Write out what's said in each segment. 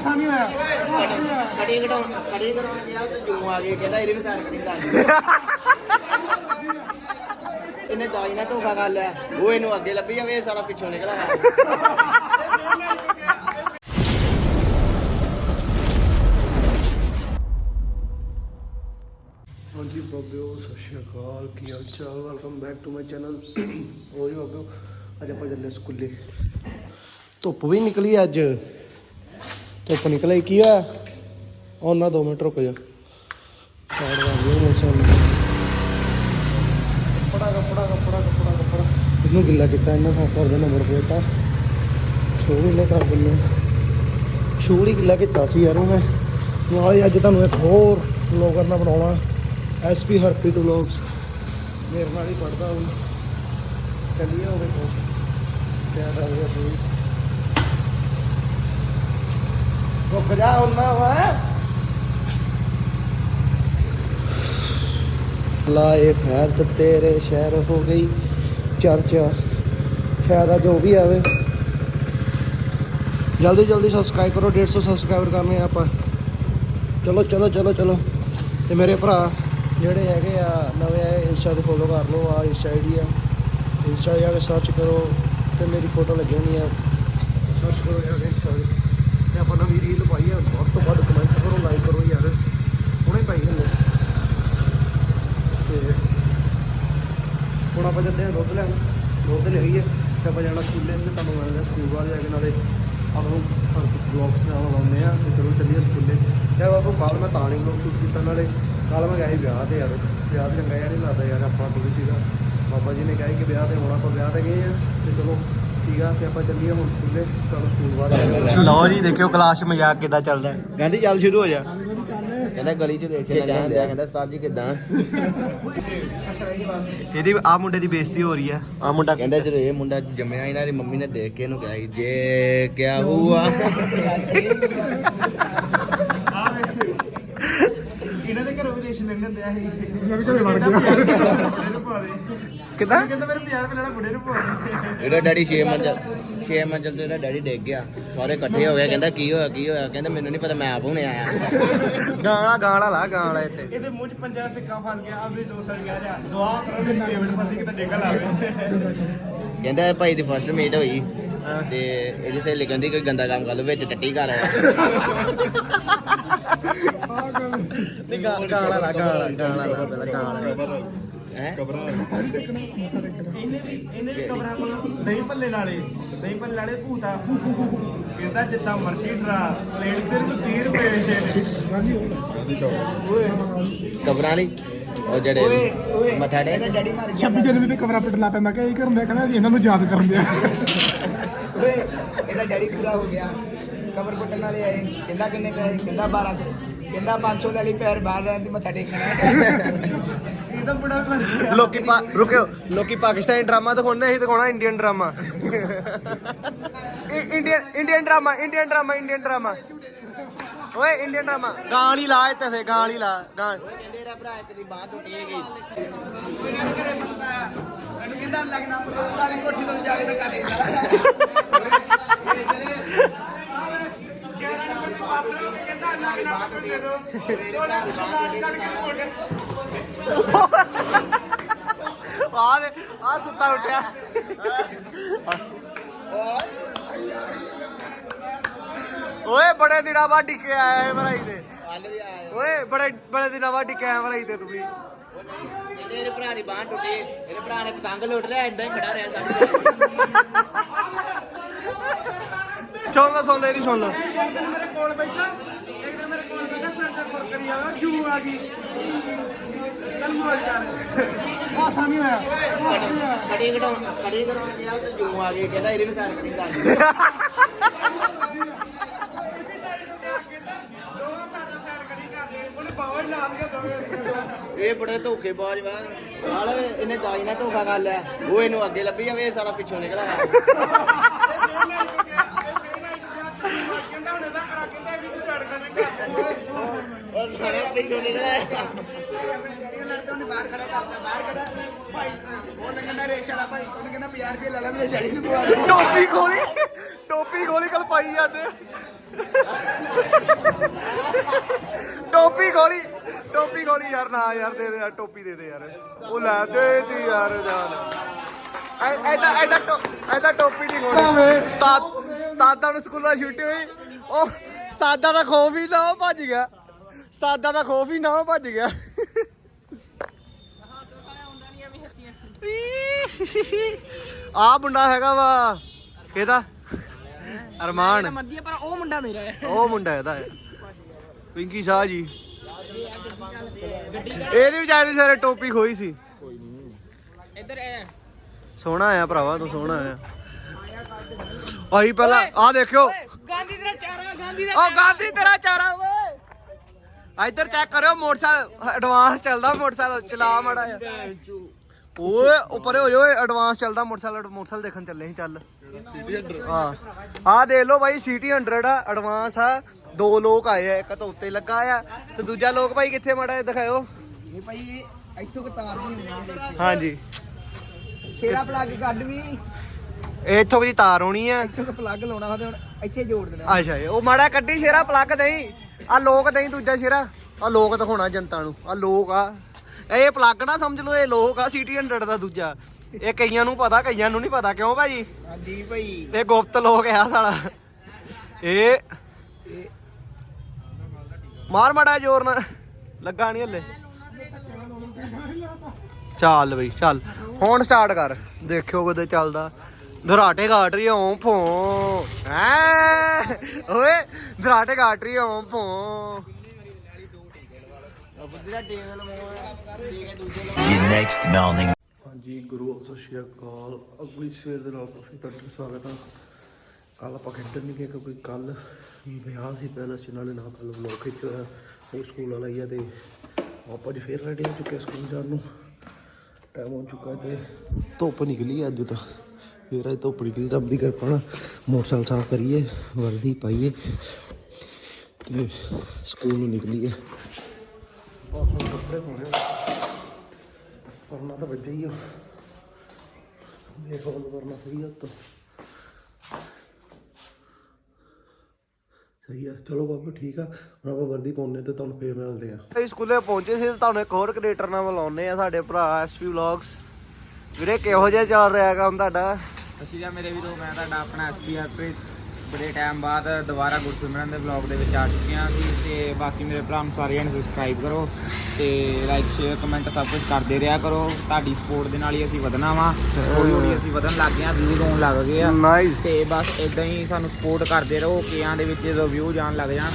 ਹਾਸਾ ਨਹੀਂ ਹੋਇਆ। ਹਾਸਾ ਨਹੀਂ ਹੋਇਆ ਕੜੀ ਘਟਾਉਣ ਕੜੀ ਘਟਾਉਣ ਗਿਆ ਤੇ ਜੂ ਆ ਗਈ ਕਹਿੰਦਾ ਇਹਦੀ ਵੀ ਸਾਈਡ ਕਟਿੰਗ ਕਰ ਇਹਨੇ ਦਾਈ ਨਾਲ ਧੋਖਾ ਕਰ ਲਿਆ। ਉਹ ਇਹਨੂੰ ਅੱਗੇ ਲੱਭੀ ਜਾਵੇ ਇਹ ਸਾਲਾ ਪਿੱਛੋਂ ਨਿਕਲ ਆਇਆ। ਹਾਂਜੀ ਬਾਬਿਓ ਸਤਿ ਸ਼੍ਰੀ ਅਕਾਲ। ਕੀ ਹਾਲ ਚਾਲ? Welcome back to my channel ਹੋ ਜੀ ਬਾਬਿਓ ਅੱਜ ਆਪਾਂ ਚੱਲੇ ਸਕੂਲੇ। ਧੁੱਪ ਵੀ ਨਿਕਲੀ ਅੱਜ। ਧੁੱਪ ਨਿਕਲੀ ਕੀ ਹੋਇਆ? ਉਹਨਾਂ 2 ਮਿੰਟ ਰੁਕ ਜਾ। ਸਾਈਡ ਵਾਂ ਗਿਆ ਮੌਸਮ ਕੱਪੜਾ ਕੱਪੜਾ ਕੱਪੜਾ ਕੱਪੜਾ ਕੱਪੜਾ। ਇਹਨੂੰ ਗਿੱਲਾ ਕੀਤਾ ਇਹਨਾਂ ਦਾ ਕਰਦੇ ਨੰਬਰ ਪਲੇਟਾ ਛੋੜੀ ਲੈ ਕਰ ਦਿੰਦੇ ਛੋੜੀ ਗਿੱਲਾ ਕੀਤਾ ਸੀ ਯਾਰ ਉਹ ਮੈਂ। ਨਾਲੇ ਅੱਜ ਤੁਹਾਨੂੰ ਇੱਕ ਹੋਰ ਵਲੌਗਰ ਨਾਲ ਬਣਾਉਣਾ ਐਸਪੀ ਹਰਪ੍ਰੀਤ ਵਲੌਗਸ ਮੇਰੇ ਨਾਲ ਹੀ ਪੜਦਾ ਹੁਣ ਚੱਲੀਏ ਉਹ ਵੇਖੋ ਕਿਆ ਕਰ ਰਿਹਾ ਸੀ? ਰੁਕ ਜਾ ਉਹਨਾਂ ਵਾ ਲਾਏ ਫੈਰ ਤੇਰੇ ਸ਼ਹਿਰ ਹੋ ਗਈ। ਚਰਚਾ ਸ਼ਾਇਦ ਜੋ ਵੀ ਆਵੇ। ਜਲਦੀ ਜਲਦੀ ਸਬਸਕ੍ਰਾਈਬ ਕਰੋ 150 ਸਬਸਕ੍ਰਾਈਬਰ ਕਰਨੇ ਆ ਆਪਾਂ। ਚਲੋ ਚਲੋ ਚਲੋ ਚਲੋ। ਤੇ ਮੇਰੇ ਭਰਾ, ਜਿਹੜੇ ਹੈਗੇ ਆ, ਨਵੇਂ ਆਏ ਇੰਸਟਾ ਤੇ ਫੋਲੋ ਕਰ ਲਓ, ਆ ਇੰਸਟਾ ਆਈਡੀ ਆ। ਇੰਸਟਾ ਜਾ ਕੇ ਸਰਚ ਕਰੋ, ਤੇ ਮੇਰੀ ਫੋਟੋ ਲੱਗੀ ਹੋਣੀ ਆ। ਸਰਚ ਕਰੋ ਜਾ ਕੇ ਇੰਸਟਾ ਤੇ ਆਪਾਂ ਨਵੀਂ ਰੀਲ ਪਾਈ ਆ ਵੱਧ ਤੋਂ ਵੱਧ ਕਮੈਂਟ ਕਰੋ ਲਾਈਕ ਕਰੋ ਯਾਰ। ਹੁਣੇ ਪਾਈ ਹਲੇ ਤੇ ਹੁਣ ਆਪਾਂ ਜਾਂਦੇ ਆ ਦੁੱਧ ਲੈਣ। ਦੁੱਧ ਲਈਏ ਤੇ ਆਪਾਂ ਜਾਣਾ ਸਕੂਲੇ ਤੇ ਤੁਹਾਨੂੰ ਮਿਲਦੇ ਸਕੂਲ ਬਾਅਦ ਜਾ ਕੇ ਨਾਲੇ ਆਪਾਂ ਨੂੰ ਬਲੌਗਸ ਨਾਲ ਲਾਉਂਦੇ ਆ ਤੇ ਚਲੋ ਚੱਲੀਏ ਸਕੂਲੇ। ਤੇ ਬਾਬੂ ਕੱਲ ਮੈਂ ਤਾਂ ਨਹੀਂ ਬਲੌਗ ਸ਼ੂਟ ਕੀਤਾ, ਨਾਲੇ ਕੱਲ ਮੈਂ ਗਿਆ ਸੀ ਵਿਆਹ ਤੇ ਯਾਰ। ਵਿਆਹ ਤੇ ਚੰਗਾ ਯਾਰ ਨਹੀਂ ਲੱਗਦਾ ਯਾਰ, ਆਪਾਂ ਥੋੜੀ ਸੀਗਾ। ਬਾਬਾ ਜੀ ਨੇ ਕਿਹਾ ਕਿ ਵਿਆਹ ਤੇ ਹੁਣ ਆਪਾਂ ਵਿਆਹ ਤੇ ਗਏ ਆ ਤੇ ਚਲੋ ਠੀਕ ਆ ਤੇ ਆਪਾਂ ਚੱਲੀਏ ਹੁਣ ਸਕੂਲੇ ਚਲੋ ਸਕੂਲ ਵਾਲੇ। ਲਓ ਜੀ ਦੇਖਿਓ ਕਲਾਸ ਮਜ਼ਾਕ ਕਿਦਾਂ ਚੱਲਦਾ। ਕਹਿੰਦੀ ਚੱਲ ਸ਼ੁਰੂ ਹੋ ਜਾ। ਕਹਿੰਦਾ ਗਲੀ ਚ ਰੇਸ਼ੇ ਲੱਗਿਆ ਹੁੰਦਾ? ਕਹਿੰਦਾ ਉਸਤਾਦ ਜੀ ਕਿਦਾਂ? ਇਹਦੀ ਆ ਮੁੰਡੇ ਦੀ ਬੇਇੱਜ਼ਤੀ ਹੋ ਰਹੀ ਆ। ਆ ਮੁੰਡਾ ਕਹਿੰਦਾ ਜਦੋਂ ਇਹ ਮੁੰਡਾ ਜੰਮਿਆ ਇਹਨਾਂ ਦੀ ਮੰਮੀ ਨੇ ਦੇਖ ਕੇ ਇਹਨੂੰ ਕਿਹਾ ਜੇ ਕਿਆ ਹੁਆ ਇਹਨਾਂ ਦੇ ਘਰੋਂ ਵੀ ਰੇਸ਼ਨ ਲੈਣ ਲੈਂਦੇ ਆ ਮੇਰੇ ਘਰੇ ਵੜ ਗਿਆ। ਕਿਦਾਂ? ਕਹਿੰਦਾ ਮੇਰੇ 50 ਰੁਪਏ ਲੈਣਾ ਬੁੜੇ ਨੂੰ ਪਵਾ ਦੇ। ਇਹਦਾ ਡੈਡੀ 6 ਮੰਜ਼ਲ 6 ਮੰਜ਼ਲ ਤੇ ਇਹਦਾ ਡੈਡੀ ਡਿੱਗ ਗਿਆ। ਸਾਰੇ ਇਕੱਠੇ ਹੋ ਗਏ। ਕਹਿੰਦਾ ਕੀ ਹੋਇਆ ਕੀ ਹੋਇਆ? ਕਹਿੰਦਾ ਮੈਨੂੰ ਨਹੀਂ ਪਤਾ ਮੈਂ ਆਪ ਹੁਣੇ ਆਇਆ। ਗਾਣਾ ਗਾਣਾ ਲਾ ਗਾਣਾ ਇੱਥੇ। ਇਹਦੇ ਮੂੰਹ 'ਚ ਪੰਜਾ ਸਿੱਕਾ ਫਸ ਗਿਆ। ਆਪਦੇ ਦੋਸਤਾਂ ਨੇ ਕਿਹਾ ਦੁਆ ਕਰੋ ਕਿ ਪੇਮੈਂਟ ਫਸੀ ਕਿਤੇ ਡੇਗਾ ਲਾਵੇ ਕਹਿੰਦਾ ਇਹ ਭਾਈ ਦੀ ਫਸਟ ਮੀਟ ਹੋਈ। ਤੇ ਇਹਦੀ ਸਹੇਲੀ ਕਹਿੰਦੀ ਕੋਈ ਗੰਦਾ ਕੰਮ ਕਰ ਲਓ ਵਿੱਚ ਟੱਟੀ ਘਰ ਆਇਆ। ਨਹੀਂ ਗਾਣਾ ਲਾ ਗਾਣਾ ਗਾਣਾ ਲਾ ਪਹਿਲਾਂ ਗਾਣਾ ਹੈ? ਇਹਨੇ ਵੀ ਇਹਨੇ ਵੀ ਕਬਰਾਂ ਕੋਲ ਦਹੀਂ ਭੱਲੇ ਨਾਲੇ ਦਹੀਂ ਭੱਲੇ ਨਾਲੇ ਭੂਤਾ ਕਹਿੰਦਾ ਜਿੱਦਾਂ ਮਰਜ਼ੀ ਡਰਾ ਪਲੇਟ ਸਿਰਫ 30 ਰੁਪਏ ਕਬਰਾਂ ਲਈ ਉਹ ਜਿਹੜੇ ਮੱਥਾ ਟੇਕ। 26 ਜਨਵਰੀ ਤੇ ਕਬਰਾਂ ਪਿੱਟ ਲਾ ਪਿਆ। ਮੈਂ ਕਿਹਾ ਇਹ ਕਰਨ ਦਿਆ ਕਹਿੰਦਾ ਇਹਨਾਂ ਨੂੰ ਯਾਦ ਕਰਨ ਦਿਆ ਓਏ ਇਹਦਾ ਡੈਡੀ ਪੂਰਾ ਹੋ ਗਿਆ। ਕਬਰ ਪੱਟਣ ਵਾਲੇ ਆਏ। ਕਹਿੰਦਾ ਕਿੰਨੇ ਪੈਸੇ? ਕਹਿੰਦਾ 1200 ਕਹਿੰਦਾ 500 ਲੈ ਲਈ ਪੈਰ ਬਾਹਰ ਰਹਿਣ ਦੀ ਮੱਥਾ ਟੇਕਣਾ ਇਹ ਤਾਂ ਬੜਾ ਲੋਕੀ ਪਾ- ਰੁਕਿਓ। ਲੋਕੀ ਪਾਕਿਸਤਾਨੀ ਡਰਾਮਾ ਦਿਖਾਉਂਦੇ ਅਸੀਂ ਦਿਖਾਉਣਾ Indian drama. Indian Indian drama Indian drama Indian drama. ਓਏ ਇੰਡੀਅਨ ਡਰਾਮਾ। ਗਾਲੀ ਲਾ ਇੱਥੇ ਫੇ ਗਾਲੀ ਲਾ ਗਾਲ ਕਹਿੰਦੇ ਇਹਦਾ ਭਰਾ ਇੱਕ ਦੀ ਬਾਹ ਟੁੱਟੀ ਹੈਗੀ। ਇਹਨਾਂ ਦੇ ਘਰੇ ਮੈਨੂੰ ਕਹਿੰਦਾ ਲੱਗਣਾ ਪੁੱਤ ਸਾਲੀ ਕੋਠੀ ਤੋਂ ਜਾ ਕੇ ਧੱਕਾ ਦੇ ਆ ਦੇ। ਆ ਸੁੱਤਾ ਉੱਠਿਆ। ਓਏ ਬੜੇ ਦਿਨਾਂ ਬਾਅਦ ਟਿਕੇ ਆਇਆ ਹੈ ਭਰਾਈ ਦੇ। ਓਏ ਬੜੇ ਬੜੇ ਦਿਨਾਂ ਬਾਅਦ ਟਿਕੇ ਆਇਆ ਭਰਾਈ ਤੇ ਤੂੰ ਵੀ। ਇਹਦੇ ਭਰਾ ਦੀ ਬਾਹ ਟੁੱਟੀ ਇਹਦੇ ਭਰਾ ਨੇ ਪਤੰਗ ਲੁੱਟ ਲਿਆ ਇਦਾਂ ਹੀ ਖੜਾ ਰਿਹਾ ਸੁਣ ਲਓ ਸੁਣ ਲਓ ਇਹਦੀ ਸੁਣ ਦਿਨ ਮੇਰੇ ਕੋਲ ਬੈਠਾ। ਸਿਰ ਖੁਰ ਕਰੀ ਜਾਵਾ ਜੂ ਆ ਗਈ। ਤਨ ਮੋਲ ਕਰ ਹਾਸਾ ਨਹੀਂ ਹੋਇਆ ਹਾਸਾ ਨਹੀਂ ਹੋਇਆ। ਕੜੀ ਘਟਾਉਣ ਕੜੀ ਘਟਾਉਣ ਗਿਆ ਤੇ ਜੂ ਆ ਗਈ ਕਹਿੰਦਾ ਇਹਦੀ ਵੀ ਸਾਈਡ ਕਟਿੰਗ ਕਰ। ਦੋਵਾਂ ਸਾਡਾ ਸਾਈਡ ਕੜੀ ਕਰਦੇ ਉਹਨੇ ਪਾਵਰ ਲਾ ਦਿਆ ਦੋਵੇਂ ਇਹ ਬੜੇ ਧੋਖੇਬਾਜ਼ ਵਾ। ਨਾਲ ਇਹਨੇ ਦਾਈ ਨਾਲ ਧੋਖਾ ਕਰ ਲਿਆ। ਉਹ ਇਹਨੂੰ ਅੱਗੇ ਲੱਭੀ ਜਾਵੇ ਇਹ ਸਾਲਾ ਪਿੱਛੋਂ ਨਿਕਲ ਆਇਆ ਟੋਪੀ ਖੋਲੀ ਟੋਪੀ ਖੋਲੀ ਕੱਲ ਪਾਈ ਜਾਂਦੇ ਟੋਪੀ ਖੋਲੀ ਟੋਪੀ ਖੋਲੀ ਯਾਰ ਨਾ ਯਾਰ ਦੇ ਦੇ ਯਾਰ ਟੋਪੀ ਦੇ ਦੇ ਯਾਰ। ਉਹ ਲੈ ਦੇ ਦੀ ਯਾਰ ਜਾਨ। ਐਦਾ ਐਦਾ ਟੋਪੀ ਐਦਾ ਟੋਪੀ ਨਹੀਂ ਖੋਲੀ। ਉਸਤਾਦ ਉਸਤਾਦਾਂ ਨੂੰ ਸਕੂਲਾਂ ਛੁੱਟੀ ਹੋਈ। ਉਹ ਉਸਤਾਦਾਂ ਦਾ ਖੋਫ ਹੀ ਨਾ ਉਹ ਭੱਜ ਗਿਆ। ਉਸਤਾਦਾਂ ਦਾ ਖੋਫ ਹੀ ਨਾ ਉਹ ਭੱਜ ਗਿਆ। ਆ ਮੁੰਡਾ ਹੈਗਾ ਵਾ ਕਿਹਦਾ? ਅਰਮਾਨ। ਪਰ ਉਹ ਮੁੰਡਾ ਮੇਰਾ ਹੈ। ਉਹ ਮੁੰਡਾ ਇਹਦਾ ਹੈ। ਪਿੰਕੀ ਸ਼ਾਹ ਜੀ। ਇਹਦੀ ਵਿਚਾਰੀ ਸਾਰੇ ਟੋਪੀ ਖੋਈ ਸੀ। ਇੱਧਰ ਸੋਹਣਾ ਆ ਭਰਾਵਾ ਤੂੰ ਸੋਹਣਾ ਆ। ਆਹੀ ਪਹਿਲਾਂ ਆ ਦੇਖਿਓ। ਗਾਂਧੀ ਤੇਰਾ ਚਾਰਾ ਗਾਂਧੀ ਦਾ ਉਹ ਗਾਂਧੀ ਤੇਰਾ ਚਾਰਾ ਓਏ। ਇੱਧਰ ਚੈੱਕ ਕਰਿਓ ਮੋਟਰਸਾਈਕਲ ਐਡਵਾਂਸ ਚੱਲਦਾ ਮੋਟਰਸਾਈਕਲ ਚਲਾ ਮੜਾ ਓਏ ਉੱਪਰ ਹੋ ਜਾਓ ਐਡਵਾਂਸ ਚੱਲਦਾ ਮੋਟਰਸਾਈਕਲ ਮੋਟਰਸਾਈਕਲ ਦੇਖਣ ਚੱਲੇ ਸੀ ਚੱਲ। ਸਿਟੀ 100 ਹਾਂ। ਆ ਦੇਖ ਲਓ ਬਾਈ ਸਿਟੀ 100 ਆ ਐਡਵਾਂਸ ਆ। ਦੋ ਲੋਕ ਆਏ ਆ ਇੱਕ ਤਾਂ ਉੱਤੇ ਲੱਗਾ ਆ ਤੇ ਦੂਜਾ ਲੋਕ ਭਾਈ ਕਿੱਥੇ ਮੜਾ ਦਿਖਾਇਓ। ਇਹ ਭਾਈ ਇੱਥੋਂ ਕਿ ਤਾਰ ਦੀ ਹੁੰਦੀ ਹਾਂਜੀ। ਸ਼ੇਰਾ ਪਲੱਗ ਕੱਢ ਵੀ। ਇੱਥੋਂ ਦੀ ਤਾਰ ਹੋਣੀ ਆ। ਇੱਥੋਂ ਕਿ ਪਲੱਗ ਲਾਉਣਾ ਵਾ ਤੇ ਹੁਣ ਇੱਥੇ ਜੋੜ ਦੇਣਾ। ਅੱਛਾ ਜੀ, ਉਹ ਮਾੜਾ ਕੱਢੀ ਸ਼ੇਰਾ ਪਲੱਗ ਦੇਈ। ਆ ਲੋਕ ਦੇਈ ਦੂਜਾ ਸ਼ੇਰਾ। ਆ ਲੋਕ ਦਿਖਾਉਣਾ ਜਨਤਾ ਨੂੰ। ਆ ਲੋਕ ਆ। ਇਹ ਪਲੱਗ ਨਾ ਸਮਝ ਲਓ ਇਹ ਲੋਕ ਆ ਸਿਟੀ 100 ਦਾ ਦੂਜਾ। ਇਹ ਕਈਆਂ ਨੂੰ ਪਤਾ ਕਈਆਂ ਨੂੰ ਨਹੀਂ ਪਤਾ। ਕਿਉਂ ਭਾਜੀ? ਹਾਂਜੀ ਭਾਈ। ਇਹ ਗੁਪਤ ਲੋਕ ਆ ਸਾਲਾ। ਇਹ ਮਾਰ ਮੜਾ ਜ਼ੋਰ ਨਾਲ। ਲੱਗਾ ਨਹੀਂ ਹੱਲੇ। ਚੱਲ ਬਈ ਚੱਲ। ਹੁਣ ਸਟਾਰਟ ਕਰ। ਦੇਖਿਓ ਕਦੇ ਚੱਲਦਾ। ਧਰਾਟੇ ਘਾਟ ਰਹੀ ਓਂ ਭੋਂ। ਐ ਓਏ ਧਰਾਟੇ ਘਾਟ ਰਹੀ ਓਂ ਭੋਂ. ਹਾਂਜੀ ਗੁਰੂ ਸਤਿ ਸ਼੍ਰੀ ਅਕਾਲ। ਅਗਲੀ ਸਵੇਰ ਦੇ ਨਾਲ ਕਾਫੀ ਤੁਹਾਡਾ ਸਵਾਗਤ ਹੈ ਕੱਲ ਆਪਾਂ ਖੇਡਣ ਨਹੀਂ ਗਏ ਕਿਉਂਕਿ ਕੱਲ ਵਿਆਹ ਸੀ ਪੈਲਸ ਚ ਨਾਲੇ ਨਾਲ ਕੱਲ ਵਲੋਗ ਖਿੱਚ ਹੋਇਆ। ਉਹ ਸਕੂਲ ਵਾਲਾ ਹੀ ਆ ਤੇ ਆਪਾਂ ਅੱਜ ਫੇਰ ਰੈਡੀ ਹੋ ਚੁੱਕੇ ਹਾਂ ਸਕੂਲ ਜਾਣ ਨੂੰ। ਟਾਈਮ ਹੋ ਚੁੱਕਾ ਤੇ ਧੁੱਪ ਨਿਕਲੀ ਅੱਜ ਤਾਂ। ਫੇਰ ਅੱਜ ਧੁੱਪ ਨਿਕਲੀ ਰੱਬ ਦੀ ਕਿਰਪਾ ਨਾਲ ਮੋਟਰਸਾਈਕਲ ਸਾਫ਼ ਕਰੀਏ ਵਰਦੀ ਪਾਈਏ ਤੇ ਸਕੂਲ ਨੂੰ ਨਿਕਲੀਏ। ਕੱਪੜੇ ਪਾਉਣੇ ਤਾਂ ਹੀ ਦੇਖੋ ਸਹੀ ਆ ਤਾਂ ਸਹੀ ਆ। ਚਲੋ ਬਾਬੂ ਠੀਕ ਆ। ਹੁਣ ਆਪਾਂ ਵਰਦੀ ਪਾਉਣੇ ਤੇ ਤੁਹਾਨੂੰ ਫੇਰ ਮਿਲਦੇ ਆ ਅਸੀਂ ਸਕੂਲੇ ਪਹੁੰਚੇ ਸੀ ਤੇ ਤੁਹਾਨੂੰ ਇੱਕ ਹੋਰ ਕ੍ਰੀਏਟਰ ਨਾਲ ਮਿਲਾਉਂਦੇ ਆ ਸਾਡੇ ਭਰਾ ਐਸਪੀ ਵਲੌਗਸ। ਵੀਰੇ ਕਿਹੋ ਜਿਹਾ ਚੱਲ ਰਿਹਾ ਕੰਮ ਤੁਹਾਡਾ? ਅਸ਼ੀਆ ਮੇਰੇ ਵੀਰੋ ਮੈਂ ਤੁਹਾਡਾ ਆਪਣਾ ਐਸਪੀ ਹਰਪ੍ਰੀਤ ਬੜੇ ਟਾਈਮ ਬਾਅਦ ਦੁਬਾਰਾ ਗੁਰਸਿਮਰਨ ਦੇ ਵਲੌਗ ਦੇ ਵਿੱਚ ਆ ਚੁੱਕੇ ਹਾਂ ਅਸੀਂ ਤੇ ਬਾਕੀ ਮੇਰੇ ਭਰਾ ਨੂੰ ਸਾਰਿਆਂ ਨੂੰ ਸਬਸਕ੍ਰਾਈਬ ਕਰੋ ਤੇ ਲਾਈਕ ਸ਼ੇਅਰ ਕਮੈਂਟ ਸਭ ਕੁਝ ਕਰਦੇ ਰਿਹਾ ਕਰੋ। ਤੁਹਾਡੀ ਸਪੋਰਟ ਦੇ ਨਾਲ ਹੀ ਅਸੀਂ ਵਧਣਾ ਵਾ। ਹੌਲੀ ਹੌਲੀ ਅਸੀਂ ਵਧਣ ਲੱਗ ਗਏ ਆ ਵਿਊਜ਼ ਆਉਣ ਲੱਗ ਗਏ ਆ। ਨਾਈਸ ਤੇ ਬਸ ਇਦਾਂ ਹੀ ਸਾਨੂੰ ਸਪੋਰਟ ਕਰਦੇ ਰਹੋ ਕਿਆਂ ਦੇ ਵਿੱਚ ਜਦੋਂ ਵਿਊ ਜਾਣ ਲੱਗ ਜਾਣ।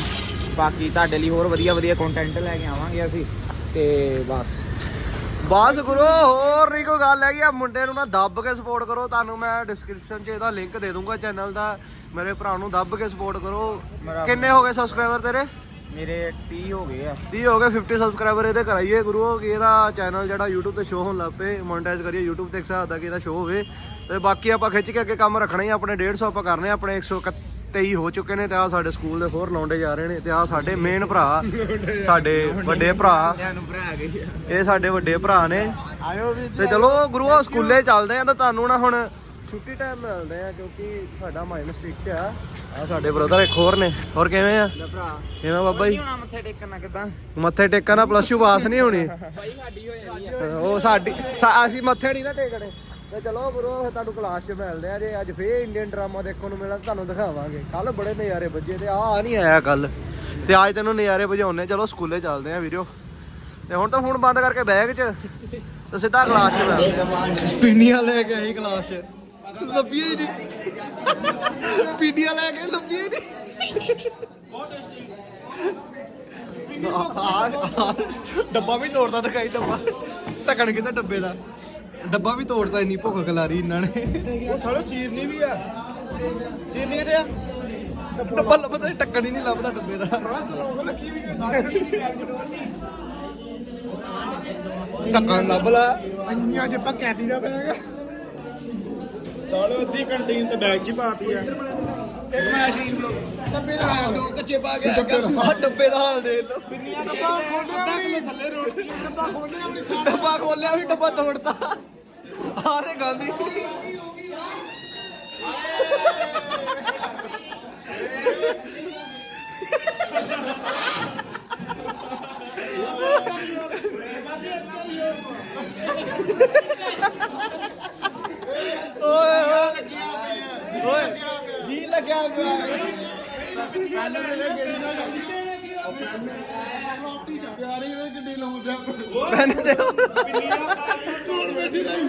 ਬਾਕੀ ਤੁਹਾਡੇ ਲਈ ਹੋਰ ਵਧੀਆ ਵਧੀਆ ਕੰਟੈਂਟ ਲੈ ਕੇ ਆਵਾਂਗੇ ਅਸੀਂ। ਤੇ ਬਸ। ਬਸ ਗੁਰੂ ਹੋਰ ਨਹੀਂ ਕੋਈ ਗੱਲ ਹੈਗੀ ਆ ਮੁੰਡੇ ਨੂੰ ਨਾ ਦੱਬ ਕੇ ਸਪੋਰਟ ਕਰੋ। ਤੁਹਾਨੂੰ ਮੈਂ ਡਿਸਕ੍ਰਿਪਸ਼ਨ 'ਚ ਇਹਦਾ ਲਿੰਕ ਦੇ ਦੂੰਗਾ ਚੈਨਲ ਦਾ। ਮੇਰੇ ਭਰਾ ਨੂੰ ਦੱਬ ਕੇ ਸਪੋਰਟ ਕਰੋ। ਮੇਰਾ- ਕਿੰਨੇ ਹੋ ਗਏ ਸਬਸਕ੍ਰਾਈਬਰ ਤੇਰੇ? ਮੇਰੇ 30 ਹੋ ਗਏ ਆ। 30 ਹੋ ਗਏ 50 ਸਬਸਕ੍ਰਾਈਬਰ ਇਹਦੇ ਕਰਾਈਏ ਗੁਰੂ ਕਿ ਇਹਦਾ ਚੈਨਲ ਜਿਹੜਾ YouTube ਤੇ ਸ਼ੋ ਹੋਣ ਲੱਗ ਪਏ ਮੋਨਟਾਈਜ਼ ਕਰੀਏ YouTube ਤੇ ਇੱਕ ਹਿਸਾਬ ਦਾ ਕਿ ਇਹਦਾ ਸ਼ੋ ਹੋਵੇ। ਤੇ ਬਾਕੀ ਆਪਾਂ ਖਿੱਚ ਕੇ ਅੱਗੇ ਕੰਮ ਰੱਖਣਾ ਹੀ ਆ, ਆਪਣੇ 150 ਆਪਾਂ ਕਰਨੇ ਆ, ਆਪਣੇ 123 ਹੋ ਚੁੱਕੇ ਨੇ ਤੇ ਆ ਸਾਡੇ ਸਕੂਲ ਦੇ ਹੋਰ ਲੌਂਡੇ ਜਾ ਰਹੇ ਨੇ ਤੇ ਆ ਸਾਡੇ ਮੇਨ ਭਰਾ ਸਾਡੇ ਵੱਡੇ ਭਰਾ। ਤੁਹਾਨੂੰ ਭਰਾ ਗਏ ਆ ਇਹ ਸਾਡੇ ਵੱਡੇ ਭਰਾ ਨੇ। ਆਇਓ ਵੀ ਤੇ ਚਲੋ ਗੁਰੂਆ ਸਕੂਲੇ ਚੱਲਦੇ ਆ ਤਾਂ ਤੁਹਾਨੂੰ ਨਾ ਹੁਣ ਛੁੱਟੀ ਟਾਈਮ ਮਿਲਦੇ ਆ ਕਿਉਂਕਿ ਸਾਡਾ ਮਾਈਨਸ ਸਟ੍ਰਿਕਟ ਆ। ਆ ਸਾਡੇ ਬ੍ਰਦਰ ਇੱਕ ਹੋਰ ਨੇ। ਹੋਰ ਕਿਵੇਂ ਆ? ਭਰਾ। ਕਿਵੇਂ ਬਾਬਾ ਜੀ? ਹੁਣ ਮੱਥੇ ਟੇਕਣਾ ਕਿਦਾਂ? ਮੱਥੇ ਟੇਕਣ ਪਲੱਸ 2 ਪਾਸ ਨਹੀਂ ਹੋਣੀ। ਬਾਈ ਸਾਡੀ ਹੋ ਜਾਂਦੀ ਆ। ਉਹ ਸਾਡੀ ਅਸੀਂ ਮੱਥੇ ਨਹੀਂ ਨਾ ਟੇਕਣੇ। ਤੇ ਚਲੋ ਗੁਰੂ ਫਿਰ ਤੁਹਾਨੂੰ ਕਲਾਸ 'ਚ ਮਿਲਦੇ ਆ ਜੇ ਅੱਜ ਫੇਰ ਇੰਡੀਅਨ ਡਰਾਮਾ ਦੇਖਣ ਨੂੰ ਮਿਲਿਆ ਤਾਂ ਤੁਹਾਨੂੰ ਦਿਖਾਵਾਂਗੇ। ਕੱਲ ਬੜੇ ਨਜ਼ਾਰੇ ਵੱਜੇ ਤੇ ਆ ਨਹੀਂ ਆਇਆ ਕੱਲ ਤੇ ਅੱਜ ਤੈਨੂੰ ਨਜ਼ਾਰੇ ਵਜਾਉਣੇ ਚਲੋ ਸਕੂਲੇ ਚੱਲਦੇ ਆ ਵੀਡੀਓ ਤੇ ਹੁਣ ਤਾਂ ਫੋਨ ਬੰਦ ਕਰਕੇ ਬੈਗ 'ਚ ਤੇ ਸਿੱਧਾ ਕਲਾਸ 'ਚ ਮਿਲਦੇ ਪਿੰਡੀਆਂ ਲੈ ਕੇ ਆਈ ਕਲਾਸ 'ਚ। ਲੱਭੀਆਂ ਹੀ ਨਹੀਂ। ਪਿੰਡੀਆਂ ਲੈ ਕੇ ਲੱਭੀਆਂ ਹੀ ਨਹੀਂ। ਡੱਬਾ ਵੀ ਤੋੜਦਾ ਦਿਖਾਈ ਡੱਬਾ। ਢੱਕਣ ਕਿਤਾ ਡੱਬੇ ਦਾ। ਡੱਬਾ ਵੀ ਤੋੜਦਾ ਇੰਨੀ ਭੁੱਖ ਖਲਾਰੀ ਇਹਨਾਂ ਨੇ। ਉਹ ਸਾਲੇ ਸੀਰਨੀ ਵੀ ਆ। ਸੀਰਨੀ ਕਿਤੇ ਆ। ਡੱਬਾ ਲੱਭਦਾ ਟੱਕਣ ਹੀ ਨਹੀਂ ਲੱਭਦਾ ਡੱਬੇ ਦਾ। ਢੱਕਣ ਲੱਭ ਲਾ। ਅੰਨਿਆਂ ਚ ਆਪਾਂ ਕੈਂਟੀ ਦਾ ਬੈਗ ਸਾਲੇ ਅੱਧੀ ਕੰਟੀਨ ਤੇ ਬੈਗ ਚ ਪਾਤੀ ਆ। ਇੱਕ ਮੈਂ ਸ਼ਰੀਰ ਨੂੰ ਡੱਬੇ ਦਾ ਹਾਲ ਦੋ ਕੱਚੇ ਪਾ ਕੇ ਆ ਡੱਬੇ ਦਾ ਹਾਲ ਦੇਖ ਲਓ। ਡੱਬਾ ਖੋਲਿਆ ਵੀ ਥੱਲੇ ਰੋੜ ਡੱਬਾ ਖੋਲਿਆ ਵੀ ਡੱਬਾ ਖੋਲਿਆ ਵੀ ਡੱਬਾ ਤੋੜਤਾ। ਆ ਤੇ ਗਾਂਧੀ ਓਏ ਓਏ ਓਏ ਜੀ ਲੱਗਿਆ ਪਿਆ ਕੱਲ ਵੇਲੇ ਗੇੜੀ ਨਾ? ਰੋਟੀ ਤਿਆਰੀ ਦੇ ਕਿੱਡੀ ਲਾਉਂਦਾ ਪੈਨ ਦੇ ਕੋਲ ਬੈਠੀ ਰਹੀ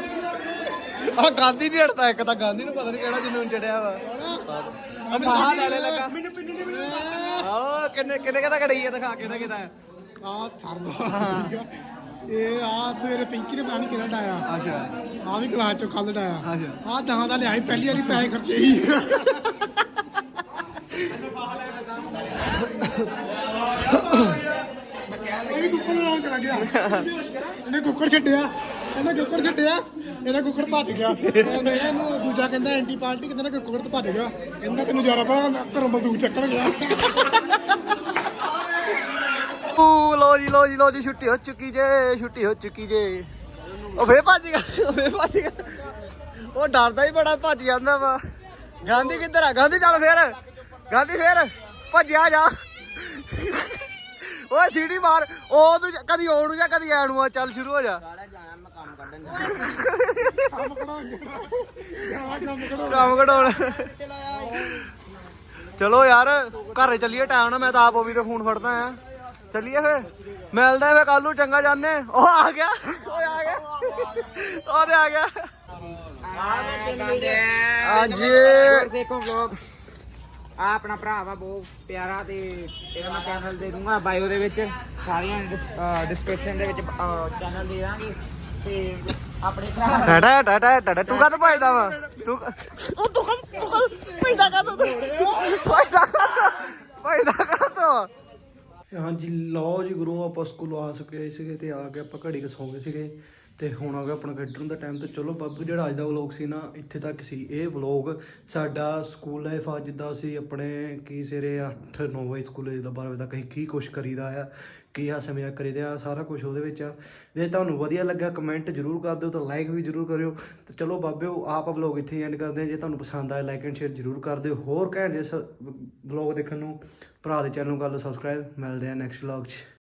ਆ ਗਾਂਧੀ ਨਹੀਂ ਹਟਦਾ ਇੱਕ ਤਾਂ ਗਾਂਧੀ ਨੂੰ ਪਤਾ ਨਹੀਂ ਕਿਹੜਾ ਜਨੂਨ ਚੜਿਆ ਵਾ। ਆ ਬਾਹਰ ਲੈ ਲੈ ਲੱਗਾ। ਮੈਨੂੰ ਪਿੰਨੀ ਨੇ ਮੈਨੂੰ ਆਹ ਕਿੰਨੇ ਕਿੰਨੇ ਕਦਾ ਕੜਈ ਆ ਦਿਖਾ ਕਿਹਦਾ ਕਿਹਦਾ ਆ। ਥਰਦਾ ਇਹ ਆ ਸਵੇਰੇ ਪਿੰਕੀ ਨੇ ਪਤਾ ਨਹੀਂ ਕਿਹੜਾ ਡਾਇਆ। ਅੱਛਾ। ਆ ਵੀ ਕਲਾਸ ਚੋਂ ਕੱਲ ਡਾਇਆ। ਅੱਛਾ। ਆ ਦਹਾਂ ਦਾ ਲਿਆਈ ਪਹਿਲੀ ਵਾਰੀ ਪੈਸੇ ਖਰਚੇ ਹੀ। ਇਹ ਵੀ ਕੁੱਕਰ ਲਾਉਣ ਚਲਾ ਗਿਆ। ਇਹਨੇ ਕੁੱਕਰ ਛੱਡਿਆ। ਇਹਨੇ ਕੁੱਕਰ ਛੱਡਿਆ। ਇਹਦਾ ਕੁੱਕਰ ਭੱਜ ਗਿਆ। ਉਹਨੇ ਇਹਨੂੰ ਦੂਜਾ ਕਹਿੰਦਾ ਐਂਟੀ ਪਾਰਟੀ ਕਹਿੰਦਾ ਨਾ ਕੁੱਕਰ ਤੇ ਭੱਜ ਗਿਆ। ਕਹਿੰਦਾ ਤੈਨੂੰ ਜ਼ਿਆਦਾ ਪਤਾ ਘਰੋਂ ਬੰਦੂਕ ਚੱਕਣ ਗਿਆ। ਓ ਲੋ ਜੀ ਲੋ ਜੀ ਲੋ ਜੀ ਛੁੱਟੀ ਹੋ ਚੁੱਕੀ ਜੇ ਛੁੱਟੀ ਹੋ ਚੁੱਕੀ ਜੇ। ਉਹ ਫੇਰ ਭੱਜ ਗਿਆ ਉਹ ਫੇਰ ਭੱਜ ਗਿਆ। ਉਹ ਡਰਦਾ ਹੀ ਬੜਾ ਭੱਜ ਜਾਂਦਾ ਵਾ। ਗਾਂਧੀ ਕਿੱਧਰ ਆ? ਗਾਂਧੀ ਚੱਲ ਫੇਰ। ਗਾਂਧੀ ਫੇਰ ਭੱਜਿਆ ਜਾ। ਓਏ ਸੀਟੀ ਮਾਰ ਉਹ ਤੂੰ ਕਦੀ ਆਉਣ ਨੂੰ ਜਾਂ ਕਦੀ ਐ ਨੂੰ ਆ ਚੱਲ ਸ਼ੁਰੂ ਹੋ ਜਾ। ਜਾਣਾ ਮੈਂ ਕੰਮ ਕੱਢਣ ਕੰਮ ਕੰਮ ਕੰਮ ਚਲੋ ਯਾਰ ਘਰੇ ਚੱਲੀਏ ਟਾਈਮ ਨਾਲ ਮੈਂ ਤਾਂ ਆਪ ਉਹ ਵੀ ਤੇ ਫੋਨ ਫੜਦਾ ਆ। ਚੱਲੀਏ ਫੇਰ। ਮਿਲਦੇ ਫੇਰ ਕੱਲ ਨੂੰ ਚੰਗਾ ਜਾਣੇ ਉਹ ਆ ਗਿਆ। ਉਹ ਆ ਗਿਆ। ਉਹ ਤੇ ਆ ਗਿਆ। ਹਾਂਜੀ। ਦੇਖੋ ਵਲੌਗ ਆ ਆਪਣਾ ਭਰਾ ਵਾ ਬਹੁਤ ਪਿਆਰਾ ਤੇ ਇਹਦਾ ਮੈਂ ਚੈਨਲ ਦੇ ਦੂੰਗਾ ਬਾਇਓ ਦੇ ਵਿੱਚ। ਸਾਰੀਆਂ ਡਿਸਕ੍ਰਿਪਸ਼ਨ ਦੇ ਵਿੱਚ ਚੈਨਲ ਦੇ ਦਾਂਗੇ। ਤੇ ਆਪਣੇ ਭਰਾ ਟਾਟਾ ਟਾਟਾ ਟਾਟਾ ਤੂੰ ਕਦ ਭਜਦਾ ਵਾ? ਤੂੰ ਉਹ ਤੂੰ ਕਦ ਤੂੰ ਕਦ ਭਜਦਾ ਕਦ ਤੂੰ? ਭਜਦਾ ਭਜਦਾ ਕਦ ਤੂੰ ਹਾਂਜੀ ਲਓ ਜੀ ਗੁਰੂ ਆਪਾਂ ਸਕੂਲੋਂ ਆ ਚੁੱਕੇ ਸੀਗੇ ਤੇ ਆ ਕੇ ਆਪਾਂ ਘੜੀ ਕੁ ਸੌਂ ਗਏ ਸੀਗੇ। ਤੇ ਹੁਣ ਆ ਗਿਆ ਆਪਣਾ ਖੇਡਣ ਦਾ ਟਾਈਮ ਤੇ ਚਲੋ ਬਾਬੂ ਜਿਹੜਾ ਅੱਜ ਦਾ ਵਲੌਗ ਸੀ ਨਾ, ਇੱਥੇ ਤੱਕ ਸੀ ਇਹ ਵਲੌਗ ਸਾਡਾ ਸਕੂਲ ਲਾਈਫ ਆ ਜਿੱਦਾਂ ਅਸੀਂ ਆਪਣੇ ਕੀ ਸਵੇਰੇ 8 9 ਵਜੇ ਸਕੂਲ ਜਿੱਦਾਂ 12 ਵਜੇ ਤੱਕ ਅਸੀਂ ਕੀ ਕੁਛ ਕਰੀਦਾ ਆ, ਕੀ ਹਾਸੇ ਮਜ਼ਾਕ ਕਰੀਦਾ ਆ, ਸਾਰਾ ਕੁਝ ਉਹਦੇ ਵਿੱਚ ਆ। ਜੇ ਤੁਹਾਨੂੰ ਵਧੀਆ ਲੱਗਾ ਕਮੈਂਟ ਜਰੂਰ ਕਰ ਦਿਓ ਤਾਂ ਲਾਈਕ ਵੀ ਜਰੂਰ ਕਰਿਓ। ਤੇ ਚਲੋ ਬਾਬਿਓ, ਆਪ ਵਲੌਗ ਇੱਥੇ ਐਂਡ ਕਰਦੇ ਹਾਂ। ਜੇ ਤੁਹਾਨੂੰ ਪਸੰਦ ਆਇਆ ਲਾਈਕ ਐਂਡ ਸ਼ੇਅਰ ਜਰੂਰ ਕਰ ਦਿਓ। ਹੋਰ ਘੈਂਟ ਜੇ ਵਲੌਗ ਦੇਖਣ ਨੂੰ, ਭਰਾ ਦੇ ਚੈਨਲ ਨੂੰ ਕਰ ਲਓ ਸਬਸਕ੍ਰਾਈਬ ਮਿਲਦੇ ਆ ਨੈਕਸਟ ਵਲੌਗ 'ਚ।